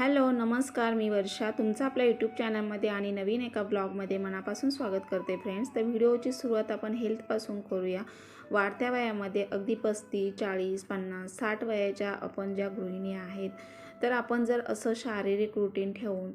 Hello नमस्कार मी वर्षा. तुमचं आपल्या यूट्यूब चॅनलमध्ये आणि नवीन एका ब्लॉगमध्ये मनापासून स्वागत करते फ्रेंड्स तर व्हिडिओची सुरुवात आपण हेल्थपासून करूया. वाढत्या वयामध्ये अगदी पस्तीस चाळीस पन्नास साठ वयाच्या आपण ज्या गृहिणी आहेत तर आपण जर असं शारीरिक रुटीन ठेवून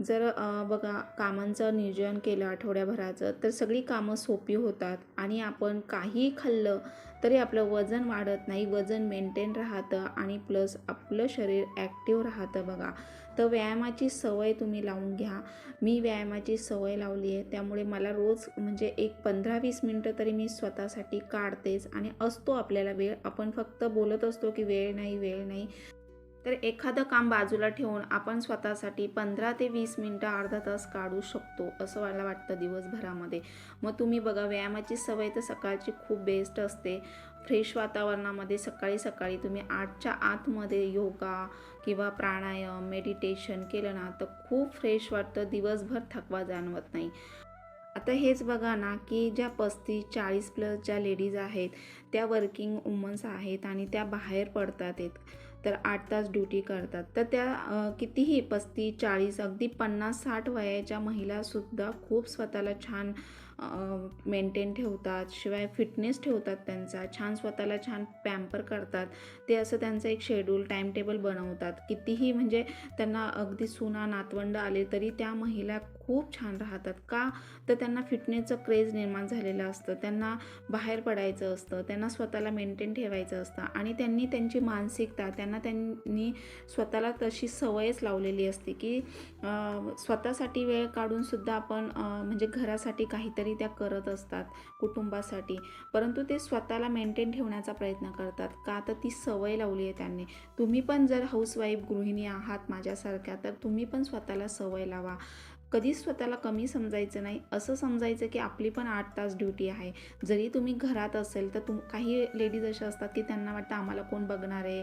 जर बघा कामांचं नियोजन केलं आठवड्याभराचं तर सगळी कामं सोपी होतात आणि आपण काही खाल्लं तरी आपलं वजन वाढत नाही. वजन मेंटेन राहतं आणि प्लस आपलं शरीर ॲक्टिव्ह राहतं बघा. तर व्यायामाची सवय तुम्ही लावून घ्या. मी व्यायामाची सवय लावली आहे. त्यामुळे मला रोज म्हणजे एक पंधरा वीस मिनटं तरी मी स्वतःसाठी काढतेच आणि असतो आपल्याला वेळ. आपण फक्त बोलत असतो की वेळ नाही वेळ नाही. तर एखादं काम बाजूला ठेवून आपण स्वतःसाठी पंधरा ते वीस मिनटं अर्धा तास काढू शकतो असं मला वाटतं दिवसभरामध्ये. मग तुम्ही बघा व्यायामाची सवय तर सकाळची खूप बेस्ट असते. फ्रेश वातावरणामध्ये सकाळी सकाळी तुम्ही आठच्या आतमध्ये योगा किंवा प्राणायाम मेडिटेशन केलं ना तर खूप फ्रेश वाटतं दिवसभर थकवा जाणवत नाही. आता हेच बघा ना की ज्या पस्तीस चाळीस प्लस ज्या लेडीज आहेत त्या वर्किंग वुमन्स आहेत आणि त्या बाहेर पडतात आहेत तर आठ तास ड्युटी करतात. तर त्या कितीही पस्तीस चाळीस अगदी पन्नास साठ वयाच्या महिलासुद्धा खूप स्वतःला छान मेंटेन ठेवतात शिवाय फिटनेस ठेवतात त्यांचा छान स्वतःला छान पॅम्पर करतात. ते असं त्यांचं एक शेड्यूल टाईमटेबल बनवतात. कितीही म्हणजे त्यांना अगदी सुना नातवंड आले तरी त्या महिला खूप छान राहतात. का? तर त्यांना फिटनेसचं क्रेज निर्माण झालेलं असतं. त्यांना बाहेर पडायचं असतं. त्यांना स्वतःला मेंटेन ठेवायचं असतं. आणि त्यांनी त्यांची मानसिकता त्यांना त्यांनी स्वतःला तशी सवयच लावलेली असते की स्वतःसाठी वेळ काढून सुद्धा आपण म्हणजे घरासाठी काहीतरी त्या करत असतात कुटुंबासाठी. परंतु ते स्वतःला मेंटेन ठेवण्याचा प्रयत्न करतात. का? तर ती सवय लावली आहे त्यांनी. तुम्ही पण जर हाऊसवाईफ गृहिणी आहात माझ्यासारख्या तर तुम्ही पण स्वतःला सवय लावा. कधीच स्वतःला कमी समजायचं नाही. असं समजायचं की आपली पण आठ तास ड्युटी आहे. जरी तुम्ही घरात असेल तर तुम काही लेडीज अशा असतात की त्यांना वाटतं आम्हाला कोण बघणार आहे?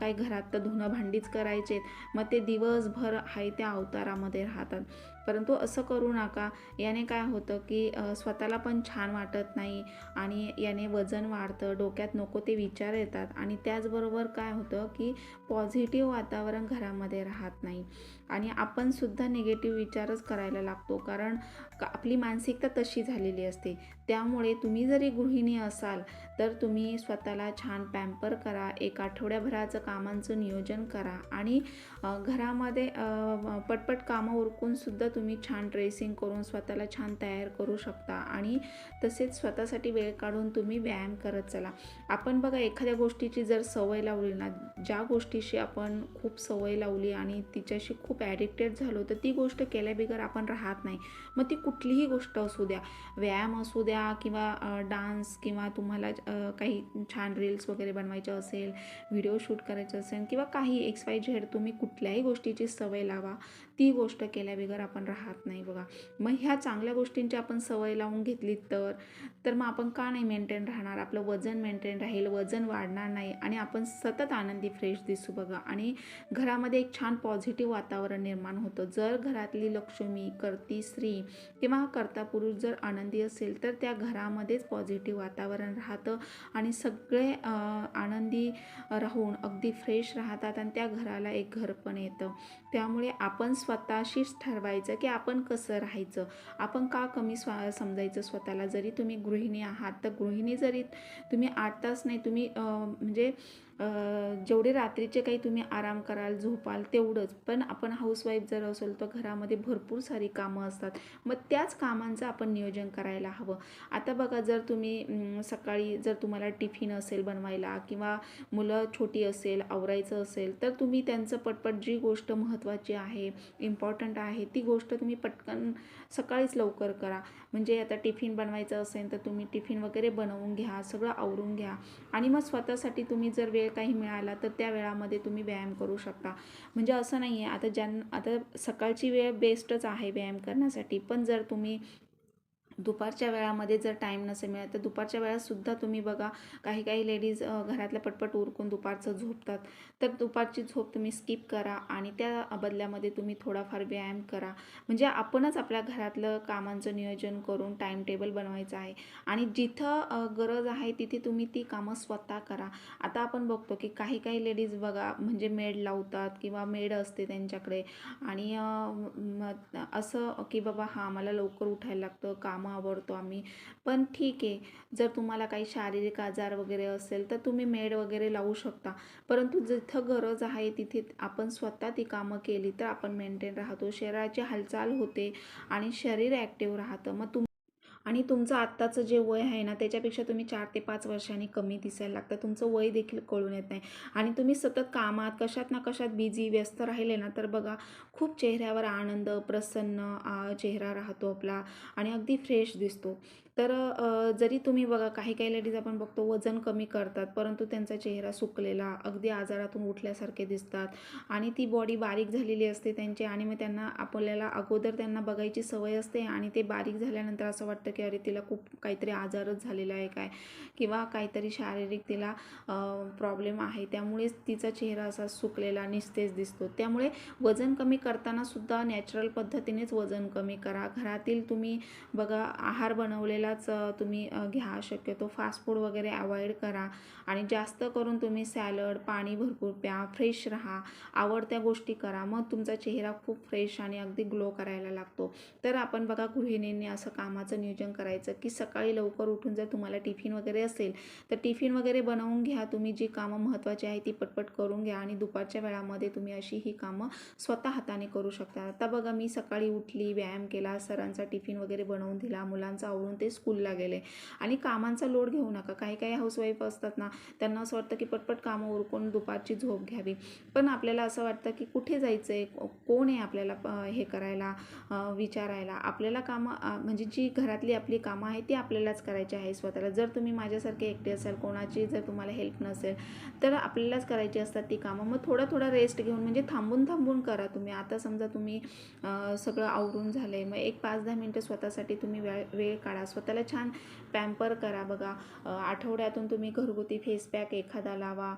काय घरात तर धुणं भांडीच करायचे मग ते दिवसभर आहे त्या अवतारामध्ये राहतात. परंतु असं करू नका. याने काय होतं की स्वतःला पण छान वाटत नाही आणि याने वजन वाढतं डोक्यात नको ते विचार येतात आणि त्याचबरोबर काय होतं की पॉझिटिव्ह वातावरण घरामध्ये राहत नाही. आणि आपणसुद्धा निगेटिव्ह विचारच करायला लागतो कारण का- आपली मानसिकता तशी झालेली असते. त्यामुळे तुम्ही जरी गृहिणी असाल तर तुम्ही स्वतःला छान पॅम्पर करा एक आठवड्याभराचं कामांचं नियोजन करा आणि घरामध्ये पटपट कामं उरकूनसुद्धा तुम्ही छान ड्रेसिंग करून स्वतःला छान तयार करू शकता आणि तसेच स्वतःसाठी वेळ काढून तुम्ही व्यायाम करत चला. आपण बघा एखाद्या गोष्टीची जर सवय लावली ना ज्या गोष्टीशी आपण खूप सवय लावली आणि तिच्याशी खूप ॲडिक्टेड झालो तर ती गोष्ट केल्याबिगर आपण राहत नाही. मग ती कुठलीही गोष्ट असू द्या. व्यायाम असू द्या किंवा डान्स किंवा तुम्हाला काही छान रील्स वगैरे बनवायचे असेल व्हिडिओ शूट करायचं असेल किंवा काही एक्स वाय झेड तुम्ही कुठल्याही गोष्टीची सवय लावा. ती गोष्ट केल्याबिगर आपण राहत नाही बघा. मग ह्या चांगल्या गोष्टींची आपण सवय लावून घेतली तर तर मग आपण का नाही मेंटेन राहणार? आपलं वजन मेंटेन राहील वजन वाढणार नाही आणि आपण सतत आनंदी फ्रेश दिसू बघा. आणि घरामध्ये एक छान पॉझिटिव्ह वातावरण निर्माण होतं. जर घरातली लक्ष्मी करती स्त्री किंवा करता पुरुष जर आनंदी असेल तर त्या घरामध्येच पॉझिटिव्ह वातावरण राहतं आणि सगळे आनंदी राहून अगदी फ्रेश राहतात आणि त्या घराला एक घर पण येतं. त्यामुळे आपण स्वतःशीच ठरवायचं की आपण कसं राहायचं. आपण का कमी स्वा समजायचं स्वतःला? जरी तुम्ही गृहिणी आहात तर गृहिणी जरी तुम्ही आठ तास नाही तुम्ही म्हणजे जेवढे रात्रीचे काही तुम्ही आराम कराल झोपाल तेवढंच. पण आपण हाऊसवाईफ जर असेल तर घरामध्ये भरपूर सारी कामं असतात. मग त्याच कामांचं आपण नियोजन करायला हवं. आता बघा जर तुम्ही सकाळी जर तुम्हाला टिफिन असेल बनवायला किंवा मुलं छोटी असेल आवरायचं असेल तर तुम्ही त्यांचं पटपट जी गोष्ट महत्त्वाची आहे इम्पॉर्टंट आहे ती गोष्ट तुम्ही पटकन सकाळीच लवकर करा. म्हणजे आता टिफिन बनवायचं असेल तर तुम्ही टिफिन वगैरे बनवून घ्या सगळं आवरून घ्या. आणि मग स्वतःसाठी तुम्ही जर वेळ काही मिळाला तर त्या वेळामध्ये तुम्ही व्यायाम करू शकता. म्हणजे असं नाही आहे आता ज्यां आता सकाळची वेळ बेस्टच आहे व्यायाम करण्यासाठी. पण जर तुम्ही दुपारच्या वेळामध्ये जर टाईम नसेल मिळत तर दुपारच्या वेळातसुद्धा तुम्ही बघा काही काही लेडीज घरातल्या घरातलं पटपट उरकून दुपारचं झोपतात. तर दुपारची झोप तुम्ही स्किप करा आणि त्या बदल्यामध्ये तुम्ही थोडाफार व्यायाम करा. म्हणजे आपणच आपल्या घरातलं कामांचं नियोजन करून टाईम टेबल बनवायचं आहे. आणि जिथं गरज आहे तिथे तुम्ही ती कामं स्वतः करा. आता आपण बघतो की काही काही लेडीज बघा म्हणजे मेड लावतात किंवा मेड असते त्यांच्याकडे. आणि असं की बाबा हां मला लवकर उठायला लागतं काम आवडतो आम्ही. पण ठीक आहे जर तुम्हाला काही शारीरिक आजार वगैरे असेल तर तुम्ही मेड वगैरे लावू शकता. परंतु जिथं गरज आहे तिथे आपण स्वतः ती कामं केली तर आपण मेंटेन राहतो. शरीराची हालचाल होते आणि शरीर ॲक्टिव्ह राहतं. मग तुम आणि तुमचं आत्ताचं जे वय आहे ना त्याच्यापेक्षा तुम्ही चार ते पाच वर्षांनी कमी दिसायला लागतं. तुमचं वय देखील कळून येत नाही. आणि तुम्ही सतत कामात कशात ना कशात बिझी व्यस्त राहिले ना तर बघा खूप चेहऱ्यावर आनंद प्रसन्न चेहरा राहतो आपला आणि अगदी फ्रेश दिसतो. तर जरी तुम्ही बघा काही काही लेडीज आपण बघतो वजन कमी करतात परंतु त्यांचा चेहरा सुकलेला अगदी आजारातून उठल्यासारखे दिसतात आणि ती बॉडी बारीक झालेली असते त्यांची आणि मग त्यांना आपल्याला अगोदर त्यांना बघायची सवय असते आणि ते बारीक झाल्यानंतर असं वाटतं की अरे तिला खूप काहीतरी आजारच झालेला आहे काय? किंवा काहीतरी शारीरिक तिला प्रॉब्लेम आहे. त्यामुळेच तिचा चेहरा असा सुकलेला निस्तेज दिसतो. त्यामुळे वजन कमी करताना सुद्धा नॅचरल पद्धतीनेच वजन कमी करा. घरातील तुम्ही बघा आहार बनवलेला अ, तुम्ही घ्या शक्यतो. फास्ट फूड वगैरे अवॉइड करा आणि जास्त करून तुम्ही सॅलड पाणी भरपूर प्या फ्रेश राहा. आवडत्या गोष्टी करा. मग तुमचा चेहरा खूप फ्रेश आणि अगदी ग्लो करायला लागतो. तर आपण बघा गृहिणींनी असं कामाचं नियोजन करायचं की सकाळी लवकर उठून जर तुम्हाला टिफिन वगैरे असेल तर टिफिन वगैरे बनवून घ्या. तुम्ही जी कामं महत्त्वाची आहे ती पटपट करून घ्या आणि दुपारच्या वेळामध्ये तुम्ही अशी ही कामं स्वतः हाताने करू शकता. आता बघा मी सकाळी उठली व्यायाम केला सरांचा टिफिन वगैरे बनवून दिला मुलांचा आवरून ते स्कूलला गेले. आणि कामांचा लोड घेऊ नका. काही काही हाऊसवाईफ असतात ना त्यांना असं वाटतं की पटपट कामं उरकून दुपारची झोप घ्यावी. पण आपल्याला असं वाटतं की कुठे जायचं आहे कोण आहे आपल्याला हे करायला विचारायला? आपल्याला कामं म्हणजे जी घरातली आपली कामं आहे ती आपल्यालाच करायची आहे स्वतःला. जर तुम्ही माझ्यासारखे एकटे असाल कोणाची जर तुम्हाला हेल्प नसेल तर आपल्यालाच करायची असतात ती कामं. मग थोडा थोडा रेस्ट घेऊन म्हणजे थांबून थांबून करा तुम्ही. आता समजा तुम्ही सगळं आवरून झालं आहे मग एक पाच दहा मिनटं स्वतःसाठी तुम्ही वेळ वेळ काढा. स्वतः स्वतःला छान पॅम्पर करा बघा. आठवड्यातून तुम्ही घरगुती फेस पॅक एखादा लावा.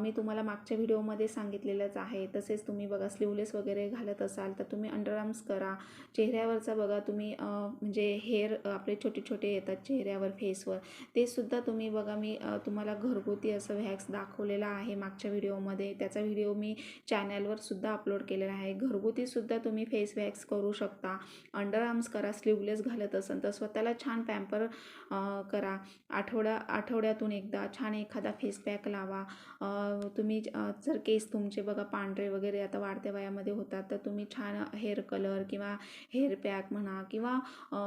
मी तुम्हाला मागच्या व्हिडिओमध्ये सांगितलेलंच आहे. तसेच तुम्ही बघा स्लीवलेस वगैरे घालत असाल तर तुम्ही अंडरआर्म्स करा. चेहऱ्यावरचा बघा तुम्ही म्हणजे हेअर आपले छोटे छोटे येतात चेहऱ्यावर फेसवर ते सुद्धा तुम्ही बघा मी तुम्हाला घरगुती असं व्हॅक्स दाखवलेला आहे मागच्या व्हिडिओमध्ये त्याचा व्हिडिओ मी चॅनलवर सुद्धा अपलोड केलेला आहे. घरगुतीसुद्धा तुम्ही फेस वॅक्स करू शकता. अंडरआर्म्स करा स्लीवलेस घालत असाल तर स्वतःला छान पॅम्पर करा. आठवड्या आठवड्यातून एकदा छान एखादा फेस पॅक लावा. तुम्ही जर केस तुमचे बघा पांढरे वगैरे आता वाढत्या वयामध्ये होतात तर तुम्ही छान हेअर कलर किंवा हेअर पॅक म्हणा किंवा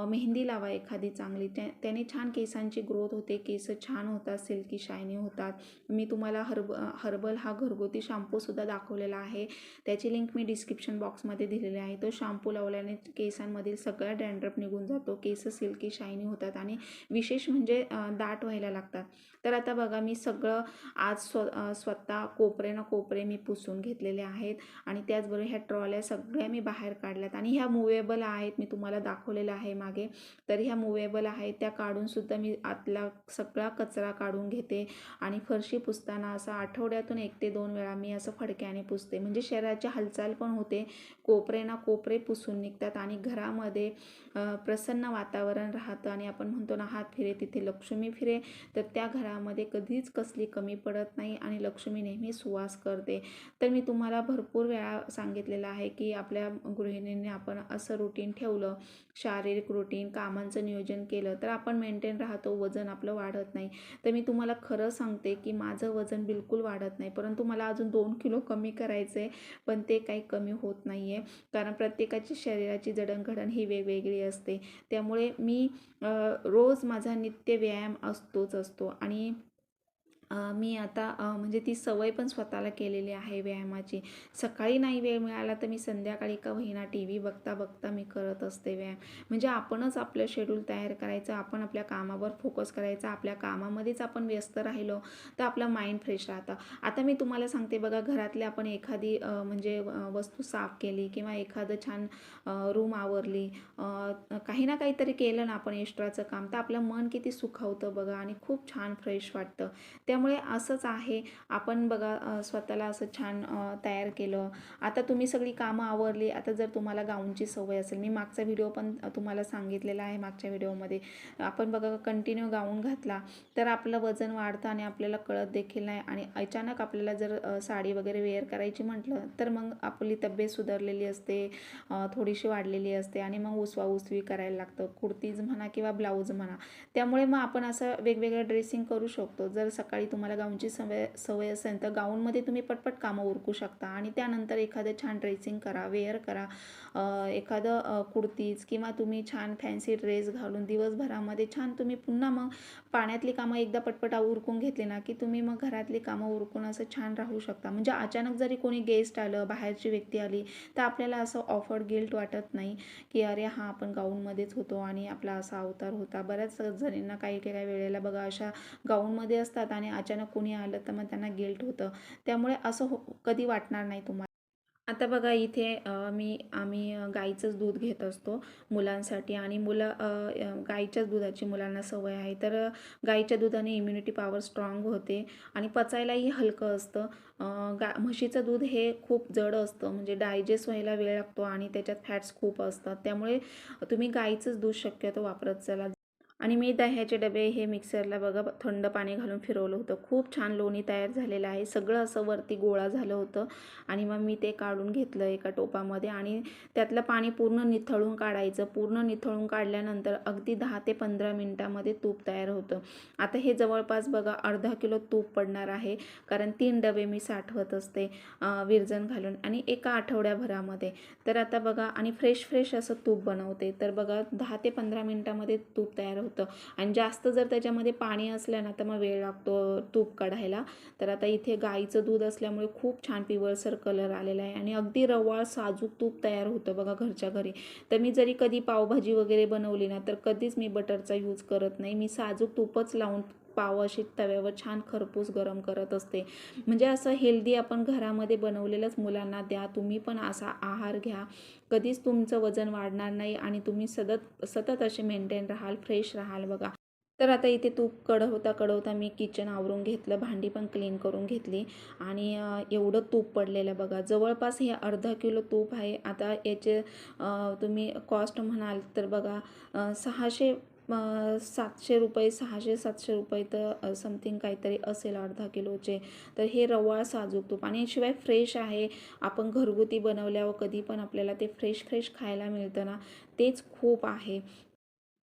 मेहंदी लावा एखादी चांगली. त्या त्याने छान केसांची ग्रोथ होते केस छान होतात सिल्की शायनी होतात. मी तुम्हाला हर्ब हर्बल हा घरगुती शॅम्पूसुद्धा दाखवलेला आहे. त्याची लिंक मी डिस्क्रिप्शन बॉक्समध्ये दिलेली आहे. तो शॅम्पू लावल्याने केसांमधील सगळा डँड्रप निघून जातो. केस सिल्की शायनी होतात आणि विशेष म्हणजे दाट व्हायला लागतात. तर आता बघा मी सगळं आज स्व स्वतः कोपरे ना कोपरे मी पुसून घेतलेले आहेत आणि त्याचबरोबर ह्या ट्रॉल्या सगळ्या मी बाहेर काढल्यात आणि ह्या मुवेबल आहेत मी तुम्हाला दाखवलेलं आहे मागे. तर ह्या मुवेबल आहेत त्या काढूनसुद्धा मी आतला सगळा कचरा काढून घेते आणि फरशी पुसताना असं आठवड्यातून एक ते दोन वेळा मी असं फडक्याने पुसते. म्हणजे शरीराची हालचाल पण होते कोपरे ना कोपरे पुसून निघतात आणि घरामध्ये प्रसन्न वातावरण राहतं आणि आपण म्हणतो ना हात फिरे तिथे लक्ष्मी फिरे तर त्या घरामध्ये कधीच कसली कमी पडत नाही आणि लक्ष्मी नेहमी सुवास करते. तर मी तुम्हाला भरपूर वेळा सांगितलेलं आहे की आपल्या गृहिणींनी आपण असं रुटीन ठेवलं शारीरिक रुटीन कामांचं नियोजन केलं तर आपण मेंटेन राहतो वजन आपलं वाढत नाही. तर मी तुम्हाला खरं सांगते की माझं वजन बिलकुल वाढत नाही परंतु मला अजून दोन किलो कमी करायचं आहे पण ते काही कमी होत नाही आहे कारण प्रत्येकाची शरीराची जडणघडण ही वेगवेगळी असते. त्यामुळे मी रोज माझा नित्य व्यायाम असतोच असतो आणि मी आता म्हणजे ती सवय पण स्वतःला केलेली आहे व्यायामाची. सकाळी नाही वेळ मिळाला तर मी संध्याकाळी का होईना टी व्ही बघता बघता मी करत असते व्यायाम. म्हणजे आपणच आपलं शेड्यूल तयार करायचं आपण आपल्या कामावर फोकस करायचा आपल्या कामामध्येच आपण व्यस्त राहिलो तर आपलं माइंड फ्रेश राहतं. आता मी तुम्हाला सांगते बघा घरातले आपण एखादी म्हणजे वस्तू साफ केली किंवा एखादं छान रूम आवरली काही ना काहीतरी केलं ना आपण एक्स्ट्राचं काम तर आपलं मन किती सुखावतं बघा आणि खूप छान फ्रेश वाटतं. त्या त्यामुळे असंच आहे. आपण बघा स्वतःला असं छान तयार केलं. आता तुम्ही सगळी कामं आवरली. आता जर तुम्हाला गाऊनची सवय असेल मी मागचा व्हिडिओ पण तुम्हाला सांगितलेला आहे मागच्या व्हिडिओमध्ये. आपण बघा कंटिन्यू गाऊन घातला तर आपलं वजन वाढतं आणि आपल्याला कळत देखील नाही. आणि अचानक आपल्याला जर साडी वगैरे वेअर करायची म्हटलं तर मग आपली तब्येत सुधारलेली असते थोडीशी वाढलेली असते आणि मग उसवा उसवी करायला लागतं. कुर्तीज म्हणा किंवा ब्लाऊज म्हणा. त्यामुळे मग आपण असं वेगवेगळं ड्रेसिंग करू शकतो. जर सकाळी तुम्हाला गाऊनची सवय सवय असेल तर गाऊनमध्ये तुम्ही पटपट कामं उरकू शकता. आणि त्यानंतर एखादं छान ड्रेसिंग करा वेअर करा. एखादं कुर्तीज किंवा तुम्ही छान फॅन्सी ड्रेस घालून दिवसभरामध्ये छान तुम्ही पुन्हा मग पाण्यातली कामं एकदा पटपट उरकून घेतली ना की तुम्ही मग घरातली कामं उरकून असं छान राहू शकता. म्हणजे अचानक जरी कोणी गेस्ट आलं बाहेरची व्यक्ती आली तर आपल्याला असं ऑफर्ड गिल्ट वाटत नाही की अरे हा आपण गाऊनमध्येच होतो आणि आपला असा अवतार होता. बऱ्याच जणींना काही काही वेळेला बघा अशा गाऊनमध्ये असतात आणि अचानक कोणी आलं तर मग त्यांना गिल्ट होतं. त्यामुळे असं हो कधी वाटणार नाही तुम्हाला. आता बघा इथे मी आम्ही गाईचंच दूध घेत असतो मुलांसाठी आणि मुलं गाईच्याच दुधाची मुलांना सवय आहे. तर गाईच्या दुधाने इम्युनिटी पॉवर स्ट्रॉंग होते आणि पचायलाही हलकं असतं. गा म्हशीचं दूध हे खूप जड असतं. म्हणजे डायजेस्ट व्हायला वेळ लागतो आणि त्याच्यात फॅट्स खूप असतात. त्यामुळे तुम्ही गाईचंच दूध शक्यतो वापरत चला. आणि मी दह्याचे डबे हे मिक्सरला बघा थंड पाणी घालून फिरवलं होतं. खूप छान लोणी तयार झालेलं आहे. सगळं असं वरती गोळा झालं होतं. आणि मग मी ते काढून घेतलं एका टोपामध्ये आणि त्यातलं पाणी पूर्ण निथळून काढायचं. पूर्ण निथळून काढल्यानंतर अगदी दहा ते पंधरा मिनटामध्ये तूप तयार होतं. आता हे जवळपास बघा अर्धा किलो तूप पडणार आहे. कारण तीन डबे मी साठवत असते विरजन घालून आणि एका आठवड्याभरामध्ये. तर आता बघा आणि फ्रेश फ्रेश असं तूप बनवते. तर बघा दहा ते पंधरा मिनटामध्ये तूप तयार होतं. आणि जास्त जर त्याच्यामध्ये पाणी असलं ना तर मग वेळ लागतो तूप काढायला. तर आता इथे गाईचं दूध असल्यामुळे खूप छान पिवळसर कलर आलेला आहे. आणि अगदी रवाळ साजूक तूप तयार होतं बघा घरच्या घरी. तर मी जरी कधी पावभाजी वगैरे बनवली ना तर कधीच मी बटरचा यूज करत नाही. मी साजूक तूपच लावून पाव अशी तव्यावर छान खरपूस गरम करत असते. म्हणजे असं हेल्दी आपण घरामध्ये बनवलेलंच मुलांना द्या. तुम्ही पण असा आहार घ्या. कधीच तुमचं वजन वाढणार नाही आणि तुम्ही सतत सतत असे मेंटेन राहाल फ्रेश राहाल बघा. तर आता इथे तूप कडवता कडवता मी किचन आवरून घेतलं भांडी पण क्लीन करून घेतली आणि एवढं तूप पडलेलं बघा. जवळपास हे अर्धा किलो तूप आहे. आता याचे तुम्ही कॉस्ट म्हणाल तर बघा सहाशे मग सातशे रुपये सहाशे सातशे रुपये तर समथिंग काहीतरी असेल अर्धा किलोचे. तर हे रवाळ साजूक तूप. आणि शिवाय फ्रेश आहे. आपण घरगुती बनवल्यावर कधी पण आपल्याला ते फ्रेश फ्रेश खायला मिळतं ना तेच खूप आहे.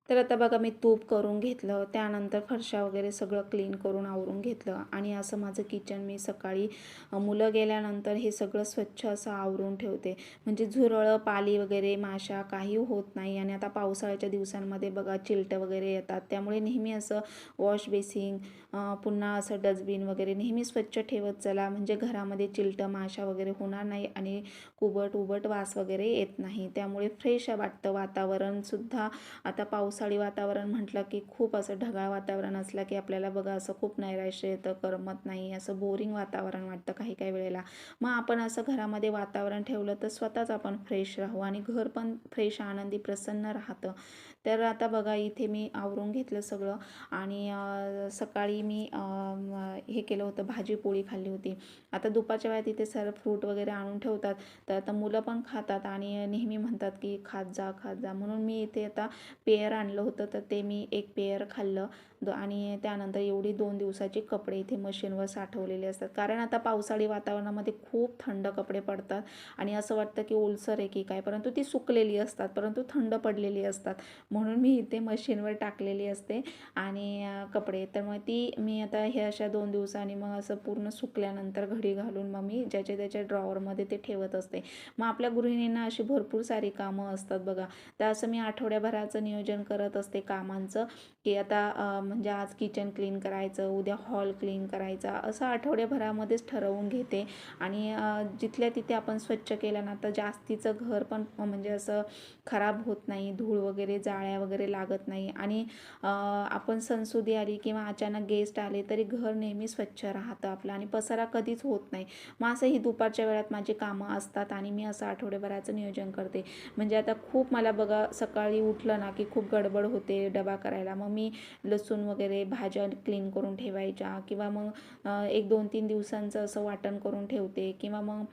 तर आता बघा मी तूप करून घेतलं त्यानंतर फरशा वगैरे सगळं क्लीन करून आवरून घेतलं आणि असं माझं किचन मी सकाळी मुलं गेल्यानंतर हे सगळं स्वच्छ असं आवरून ठेवते. म्हणजे झुरळं पाली वगैरे माशा काही होत नाही आणि आता पावसाळ्याच्या दिवसांमध्ये बघा चिलटं वगैरे येतात. त्यामुळे नेहमी असं वॉश बेसिंग पुन्हा असं डस्टबिन वगैरे नेहमी स्वच्छ ठेवत चला. म्हणजे घरामध्ये चिलटं माशा वगैरे होणार नाही आणि कुबट उबट वास वगैरे येत नाही. त्यामुळे फ्रेश वाटतं वातावरणसुद्धा आता पाऊस पावसाळी वातावरण म्हटलं की खूप असं ढगाळ वातावरण असलं की आपल्याला बघा असं खूप नैराश्य येतं करमत नाही असं बोरिंग वातावरण वाटतं काही काही वेळेला. मग आपण असं घरामध्ये वातावरण ठेवलं तर स्वतःच आपण फ्रेश राहू आणि घर पण फ्रेश आनंदी प्रसन्न राहतं. तर आता बघा इथे मी आवरून घेतलं सगळं आणि सकाळी मी हे केलं होतं भाजी पोळी खाल्ली होती. आता दुपारच्या वेळात इथे सर फ्रूट वगैरे आणून ठेवतात. तर आता मुलं पण खातात आणि नेहमी म्हणतात की खात जा खात जा. म्हणून मी इथे आता पेयर आणलं होतं तर ते मी एक पेयर खाल्लं. द आणि त्यानंतर एवढी दोन दिवसाचे कपडे इथे मशीनवर साठवलेले असतात. कारण आता पावसाळी वातावरणामध्ये खूप थंड कपडे पडतात आणि असं वाटतं की ओलसर आहे की काय परंतु ती सुकलेली असतात परंतु थंड पडलेली असतात. म्हणून मी इथे मशीनवर टाकलेली असते आणि कपडे. तर मग ती मी आता हे अशा दोन दिवसांनी मग असं पूर्ण सुकल्यानंतर घडी घालून मग मी ज्याच्या त्याच्या ड्रॉवरमध्ये ते ठेवत असते. मग आपल्या गृहिणींना अशी भरपूर सारी कामं असतात बघा. तर असं मी आठवड्याभराचं नियोजन करत असते कामांचं की आता म्हणजे आज किचन क्लीन करायचं उद्या हॉल क्लीन करायचा असं आठवड्याभरामध्येच ठरवून घेते. आणि जिथल्या तिथे आपण स्वच्छ केलं ना तर जास्तीचं घर पण म्हणजे असं खराब होत नाही धूळ वगैरे जाळ्या वगैरे लागत नाही. आणि आपण सणसुदी आली किंवा अचानक गेस्ट आले तरी घर नेहमी स्वच्छ राहतं आपलं आणि पसारा कधीच होत नाही. मग असं ही दुपारच्या वेळात माझी कामं असतात आणि मी असं आठवड्याभराचं नियोजन करते. म्हणजे आता खूप मला बघा सकाळी उठलं ना की खूप गडबड होते डबा करायला. मग मी लसूण वगैरे भाज्या क्लीन करून ठेवायच्या किंवा मग एक दोन तीन दिवसांचं असं वाटण करून ठेवते किंवा मग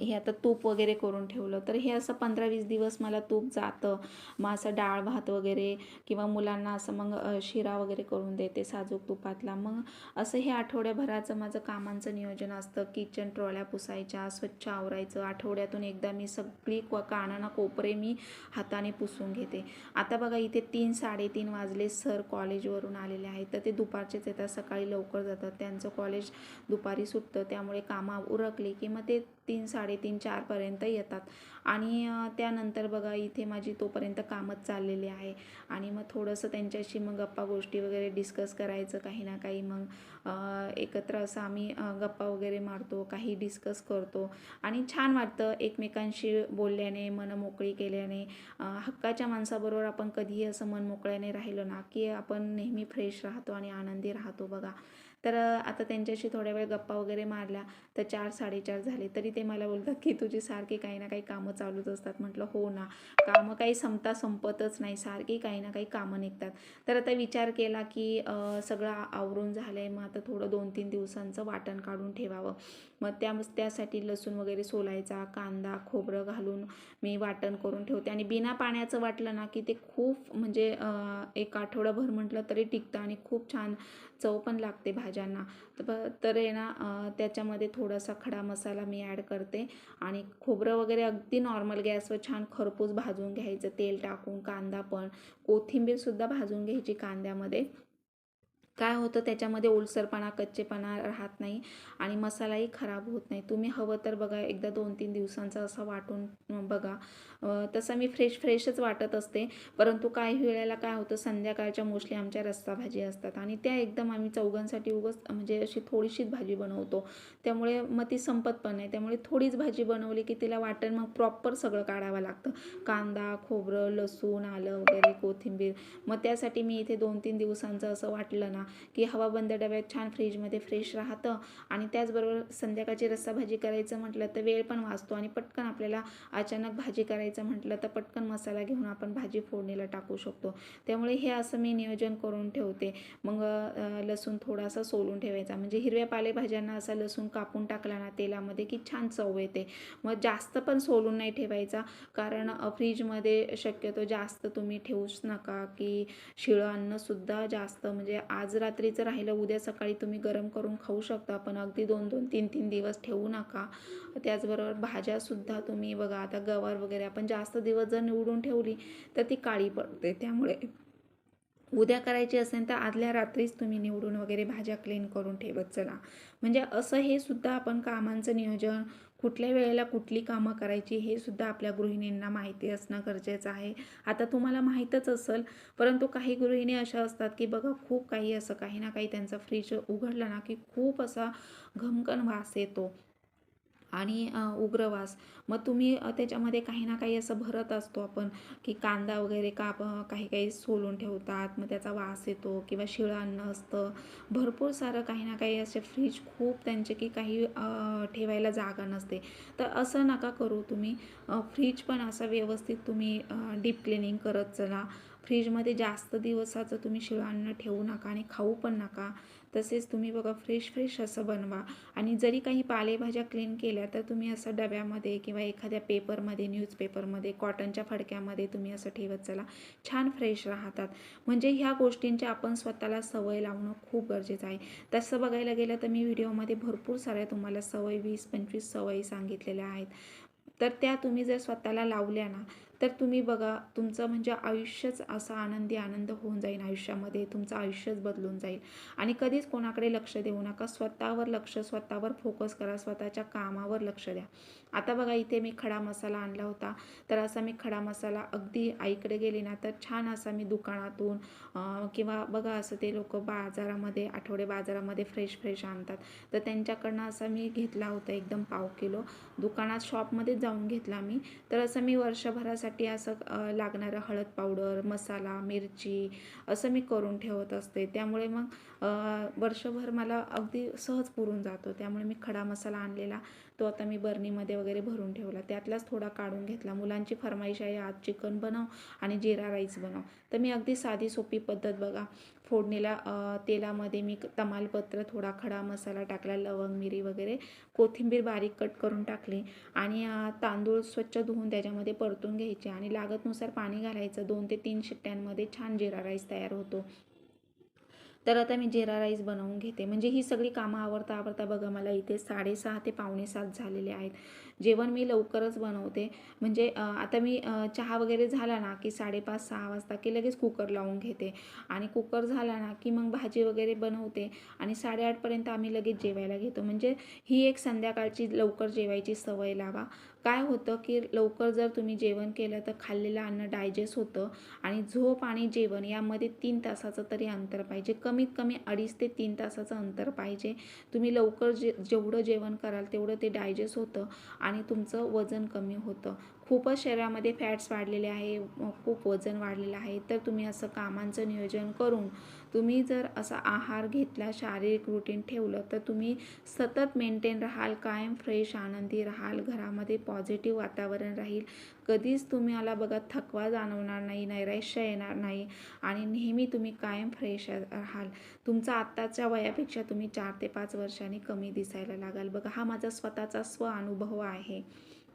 हे आता तूप वगैरे करून ठेवलं. तर हे असं पंधरा वीस दिवस मला तूप जातं. मग असं डाळ भात वगैरे किंवा मुलांना असं मग शिरा वगैरे करून देते साजूक तुपातला. मग असं हे आठवड्याभराचं माझं कामांचं नियोजन असतं. किचन ट्रॉल्या पुसायच्या स्वच्छ आवरायचं. आठवड्यातून एकदा मी सगळी क कानाना कोपरे मी हाताने पुसून घेते. आता बघा इथे तीन साडेतीन वाजले. सर कॉलेजवरून आलेले आहेत. तर ते दुपारचेच येतात. सकाळी लवकर जातात. त्यांचं कॉलेज दुपारी सुटतं. त्यामुळे कामं उरकली की मग ते तीन साडेतीन चारपर्यंत येतात. आणि त्यानंतर बघा इथे माझी तोपर्यंत कामच चाललेली आहे. आणि मग थोडंसं त्यांच्याशी मग गप्पा गोष्टी वगैरे डिस्कस करायचं काही ना काही मग एकत्र असं आम्ही गप्पा वगैरे मारतो काही डिस्कस करतो. आणि छान वाटतं एकमेकांशी बोलल्याने मनमोकळी केल्याने. हक्काच्या माणसाबरोबर आपण कधीही असं मन मोकळ्याने राहिलो ना की आपण नेहमी फ्रेश राहतो आणि आनंदी राहतो बघा. तर आता त्यांच्याशी थोड्या वेळ गप्पा वगैरे मारल्या तर चार साडेचार झाले. तरी ते मला बोलतात की तुझी सारखी काही ना काही कामं चालूच असतात. म्हटलं हो ना. कामं काही संपता संपतच नाही. सारखी काही ना काही कामं निघतात. तर आता विचार केला की सगळं आवरून झालं आहे मग आता थोडं दोन तीन दिवसांचं वाटण काढून ठेवावं. मग त्या त्यासाठी लसूण वगैरे सोलायचा कांदा खोबरं घालून मी वाटण करून ठेवते. आणि बिना पाण्याचं वाटलं ना की ते खूप म्हणजे एक आठवडाभर म्हटलं तरी टिकतं आणि खूप छान चव पण लागते भाज्यांना. तर आहे ना त्याच्यामध्ये थोडासा खडा मसाला मी ॲड करते आणि खोबरं वगैरे अगदी नॉर्मल गॅसवर छान खरपूस भाजून घ्यायचं तेल टाकून कांदा पण कोथिंबीरसुद्धा भाजून घ्यायची कांद्यामध्ये. काय होतं त्याच्यामध्ये ओलसरपणा कच्चेपणा राहत नाही आणि मसालाही खराब होत नाही. तुम्ही हवं तर बघा एकदा दोन तीन दिवसांचा असं वाटून बघा. तसं मी फ्रेश फ्रेशच वाटत असते. परंतु काही वेळेला काय होतं संध्याकाळच्या मोस्टली आमच्या रस्सा भाजी असतात आणि त्या एकदम आम्ही चौघांसाठी उगच म्हणजे अशी थोडीशीच भाजी बनवतो. त्यामुळे मग ती संपत पण नाही. त्यामुळे थोडीच भाजी बनवली की तिला वाटण मग प्रॉपर सगळं काढावं लागतं. कांदा खोबरं लसूण आलं वगैरे कोथिंबीर. मग त्यासाठी मी इथे दोन तीन दिवसांचं असं वाटलं ना की हवा बंद डब्यात छान फ्रीजमध्ये फ्रेश राहतं. आणि त्याचबरोबर संध्याकाळची रस्सा भाजी करायचं म्हटलं तर वेळ पण वाचतो. आणि पटकन आपल्याला अचानक भाजी करायचं म्हटलं तर पटकन मसाला घेऊन आपण भाजी फोडणीला टाकू शकतो. त्यामुळे हे असं मी नियोजन करून ठेवते. मग लसूण थोडासा सोलून ठेवायचा. म्हणजे हिरव्या पालेभाज्यांना असा लसूण कापून टाकला ना तेलामध्ये की छान चव येते. मग जास्त पण सोलून नाही ठेवायचा. कारण फ्रीजमध्ये शक्यतो जास्त तुम्ही ठेवूच नका की शिळं अन्नसुद्धा जास्त म्हणजे आज आज रात्रीचं राहिलं उद्या सकाळी तुम्ही गरम करून खाऊ शकता पण अगदी दोन दोन तीन तीन दिवस ठेवू नका. त्याचबरोबर भाज्यासुद्धा तुम्ही बघा आता गवार वगैरे आपण जास्त दिवस जर निवडून ठेवली तर ती काळी पडते त्यामुळे. उद्या करायची असेल तर आदल्या रात्रीच तुम्ही निवडून वगैरे भाज्या क्लीन करून ठेवत चला. म्हणजे असं हे सुद्धा आपण कामांचं नियोजन कुठल्या वेळेला कुठली कामं करायची हे सुद्धा आपल्या गृहिणींना माहिती असणं गरजेचं आहे. आता तुम्हाला माहीतच असेल परंतु काही गृहिणी अशा असतात की बघा खूप काही असं काही ना काही त्यांचा फ्रीज उघडला ना की खूप असा घमकन वास येतो. आणि उग्रवास. उग्र वास मग तुम्ही त्याच्यामध्ये काही ना काही असं भरत असतो आपण की कांदा वगैरे काप काही काही सोलून ठेवतात मग त्याचा वास येतो किंवा शिळं अन्न असतं. भरपूर सारं काही ना काही असे फ्रीज खूप त्यांचे की काही ठेवायला जागा नसते. तर असं नका करू तुम्ही. फ्रीज पण असं व्यवस्थित तुम्ही डीप क्लिनिंग करत चला. फ्रीजमध्ये जास्त दिवसाचं तुम्ही शिळं अन्न ठेवू नका आणि खाऊ पण नका. तसेच तुम्ही बघा फ्रेश फ्रेश असं बनवा. आणि जरी काही पालेभाज्या क्लीन केल्या तर तुम्ही असं डब्यामध्ये किंवा एखाद्या पेपरमध्ये न्यूजपेपरमध्ये कॉटनच्या फडक्यामध्ये तुम्ही असं ठेवत चला. छान फ्रेश राहतात. म्हणजे ह्या गोष्टींची आपण स्वतःला सवय लावणं खूप गरजेचं आहे. तसं बघायला गेलं तर मी व्हिडिओमध्ये भरपूर साऱ्या तुम्हाला सवय वीस पंचवीस सवयी सांगितलेल्या आहेत. तर त्या तुम्ही जर स्वतःला लावल्या ना तर तुम्ही बघा तुमचं म्हणजे आयुष्यच असा आनंदी आनंद होऊन जाईल आयुष्यामध्ये तुमचं आयुष्यच बदलून जाईल. आणि कधीच कोणाकडे लक्ष देऊ नका स्वतःवर लक्ष स्वतःवर फोकस करा स्वतःच्या कामावर लक्ष द्या. आता बघा इथे मी खडा मसाला आणला होता. तर असा मी खडा मसाला अगदी आईकडे गेले ना तर छान असा मी दुकानातून किंवा बघा असं ते लोक बाजारामध्ये आठवडे बाजारामध्ये फ्रेश फ्रेश आणतात. तर त्यांच्याकडनं असा मी घेतला होता एकदम पाव किलो. दुकानात शॉपमध्येच जाऊन घेतला मी. तर असं मी वर्षभरासाठी असं लागणारं हळद पावडर मसाला मिरची असं मी करून ठेवत असते. त्यामुळे मग वर्षभर मला अगदी सहज पुरून जातो. त्यामुळे मी खडा मसाला आणलेला तो आता मी बर्नीमध्ये वगैरे भरून ठेवला. त्यातलाच थोडा काढून घेतला. मुलांची फरमाईश आहे आज चिकन बनव आणि जिरा राईस बनव. तर मी अगदी साधी सोपी पद्धत बघा. फोडणीला तेलामध्ये मी तमालपत्र थोडा खडा मसाला टाकला लवंग मिरी वगैरे कोथिंबीर बारीक कट करून टाकली आणि तांदूळ स्वच्छ धुवून त्याच्यामध्ये परतून घ्यायचे आणि लागतनुसार पाणी घालायचं. दोन ते तीन शिट्ट्यांमध्ये छान जिरा राईस तयार होतो. तर आता मी जिरा राईस बनवून घेते. म्हणजे ही सगळी कामं आवडता आवडता बघा मला इथे साडेसहा ते पावणे सात झालेले आहेत. जेवण मी लवकरच बनवते. म्हणजे आता मी चहा वगैरे झाला ना की साडेपाच सहा वाजता की लगेच कुकर लावून घेते. आणि कुकर झाला ना की मग भाजी वगैरे बनवते आणि साडेआठपर्यंत आम्ही लगेच जेवायला घेतो. म्हणजे ही एक संध्याकाळची लवकर जेवायची सवय लावा. काय होतं की लवकर जर तुम्ही जेवण केलं तर खाल्लेलं अन्न डायजेस्ट होतं आणि झोप आणि जेवण यामध्ये तीन तासाचं तरी अंतर पाहिजे. कमीत कमी अडीच ते तीन तासाचं अंतर पाहिजे. तुम्ही लवकर जे जेवढं जेवण कराल तेवढं ते डायजेस्ट होतं. आणि तुमचं वजन कमी होतं. खूपच शरीरामध्ये फॅट्स वाढलेले आहे खूप वजन वाढलेलं आहे. तर तुम्ही असं कामांचं नियोजन करून तुम्ही जर असा आहार घेतला शारीरिक रुटीन ठेवलं तर तुम्ही सतत मेंटेन राहाल कायम फ्रेश आनंदी राहाल घरामध्ये पॉझिटिव्ह वातावरण राहील. कधीच तुम्हाला बघा थकवा जाणवणार नाही नैराश्य येणार नाही आणि नेहमी तुम्ही कायम फ्रेश राहाल. तुमचा आत्ताच्या वयापेक्षा तुम्ही चार ते पाच वर्षांनी कमी दिसायला लागाल. बघा हा माझा स्वतःचा स्व अनुभव आहे.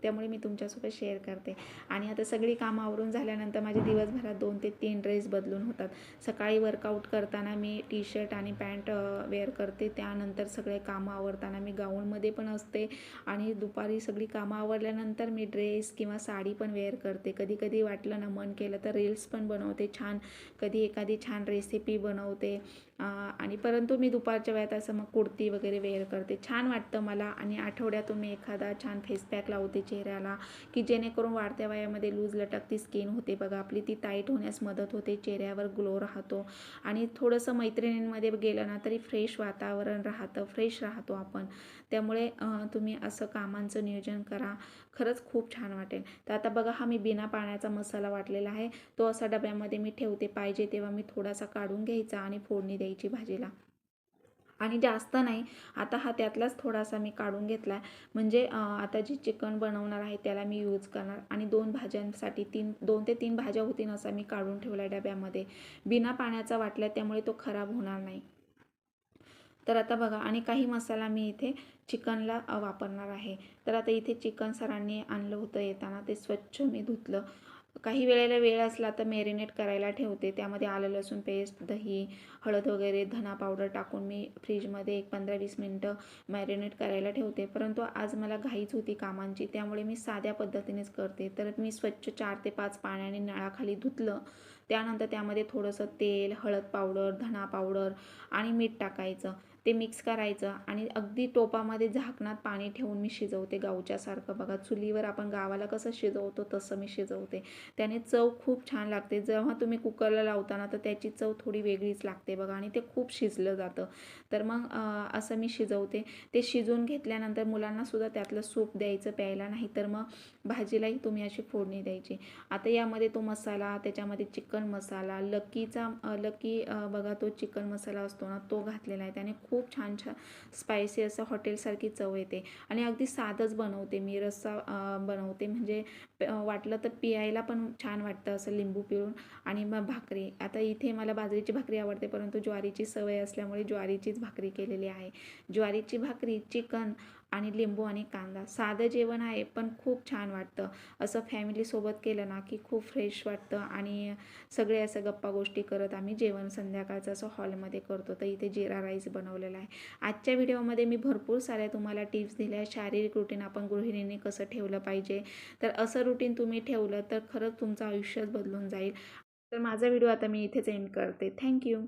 त्यामुळे मी तुमच्यासोबत शेअर करते. आणि आता सगळी कामं आवरून झाल्यानंतर माझे दिवसभरात दोन ते तीन ड्रेस बदलून होतात. सकाळी वर्कआउट करताना मी टी शर्ट आणि पॅन्ट वेअर करते. त्यानंतर सगळे कामं आवरताना मी गाऊनमध्ये पण असते. आणि दुपारी सगळी कामं आवरल्यानंतर मी ड्रेस किंवा साडी पण वेअर करते. कधी कधी वाटलं ना मन केलं तर रील्स पण बनवते छान. कधी एखादी छान रेसिपी बनवते. आणि परंतु मी दुपारच्या वेळात असं मग कुर्ती वगैरे वेअर करते. छान वाटतं मला. आणि आठवड्यातून मी एखादा छान फेस पॅक लावते चेहऱ्याला की जेणेकरून वाढत्या वयामध्ये लूज लटकती स्किन होते बघा. आपली ती टाईट होण्यास मदत होते चेहऱ्यावर ग्लो राहतो. आणि थोडंसं मैत्रिणींमध्ये गेलं ना तरी फ्रेश वातावरण राहतं फ्रेश राहतो आपण. त्यामुळे तुम्ही असं कामांचं नियोजन करा. खरंच खूप छान वाटेल. तर आता बघा हा मी बिना पाण्याचा मसाला वाटलेला आहे. तो असा डब्यामध्ये मी ठेवते. पाहिजे तेव्हा मी थोडासा काढून घ्यायचा आणि फोडणी द्यायची भाजीला. आणि जास्त नाही. आता हा त्यातलाच थोडासा मी काढून घेतला आहे म्हणजे आता जी चिकन बनवणार आहे त्याला मी यूज करणार. आणि दोन भाज्यांसाठी तीन दोन ते तीन भाज्या होतील असा मी काढून ठेवला डब्यामध्ये. बिना पाण्याचा वाटला त्यामुळे तो खराब होणार नाही. तर आता बघा आणि काही मसाला मी इथे चिकनला वापरणार आहे. तर आता इथे चिकन सरांनी आणलं होतं येताना. ते स्वच्छ मी धुतलं. काही वेळेला वेळ असला तर मॅरिनेट करायला ठेवते. त्यामध्ये आलं लसूण पेस्ट दही हळद वगैरे धना पावडर टाकून मी फ्रीजमध्ये एक पंधरा वीस मिनटं मॅरिनेट करायला ठेवते. परंतु आज मला घाईच होती कामांची त्यामुळे मी साध्या पद्धतीनेच करते. तर मी स्वच्छ चार ते पाच पाण्याने नळाखाली धुतलं. त्यानंतर त्यामध्ये थोडंसं तेल हळद पावडर धना पावडर आणि मीठ टाकायचं. ते मिक्स करायचं आणि अगदी टोपामध्ये झाकणात पाणी ठेवून मी शिजवते गावच्यासारखं बघा चुलीवर आपण गावाला कसं शिजवतो तसं मी शिजवते. त्याने चव खूप छान लागते. जेव्हा तुम्ही कुकरला लावताना तर त्याची चव थोडी वेगळीच लागते बघा आणि ते खूप शिजलं जातं. तर मग असं मी शिजवते. ते शिजवून घेतल्यानंतर मुलांनासुद्धा त्यातलं सूप द्यायचं प्यायला नाही तर मग भाजीलाही तुम्ही अशी फोडणी द्यायची. आता यामध्ये तो मसाला त्याच्यामध्ये चिकन मसाला लकीचा लकी बघा तो चिकन मसाला असतो ना तो घातलेला आहे. त्याने खूप खूप छान छान स्पायसी असं हॉटेलसारखी चव येते. आणि अगदी साधंच बनवते मी रस्सा बनवते. म्हणजे वाटलं तर पियायला पण छान वाटतं असं लिंबू पिळून. आणि मग भाकरी. आता इथे मला बाजरीची भाकरी आवडते परंतु ज्वारीची सवय असल्यामुळे ज्वारीचीच भाकरी केलेली आहे. ज्वारीची भाकरी चिकन आणि लिंबू आणि कांदा. साधं जेवण आहे पण खूप छान वाटतं. असं फॅमिलीसोबत केलं ना की खूप फ्रेश वाटतं. आणि सगळे असं गप्पा गोष्टी करत आम्ही जेवण संध्याकाळचं असं हॉलमध्ये करतो. तर इथे जिरा राईस बनवलेला आहे. आजच्या व्हिडिओमध्ये मी भरपूर साऱ्या तुम्हाला टिप्स दिल्या. शारीरिक रुटीन आपण गृहिणीने कसं ठेवलं पाहिजे. तर असं रुटीन तुम्ही ठेवलं तर खरंच तुमचं आयुष्यच बदलून जाईल. तर माझा व्हिडिओ आता मी इथेच एंड करते. थँक्यू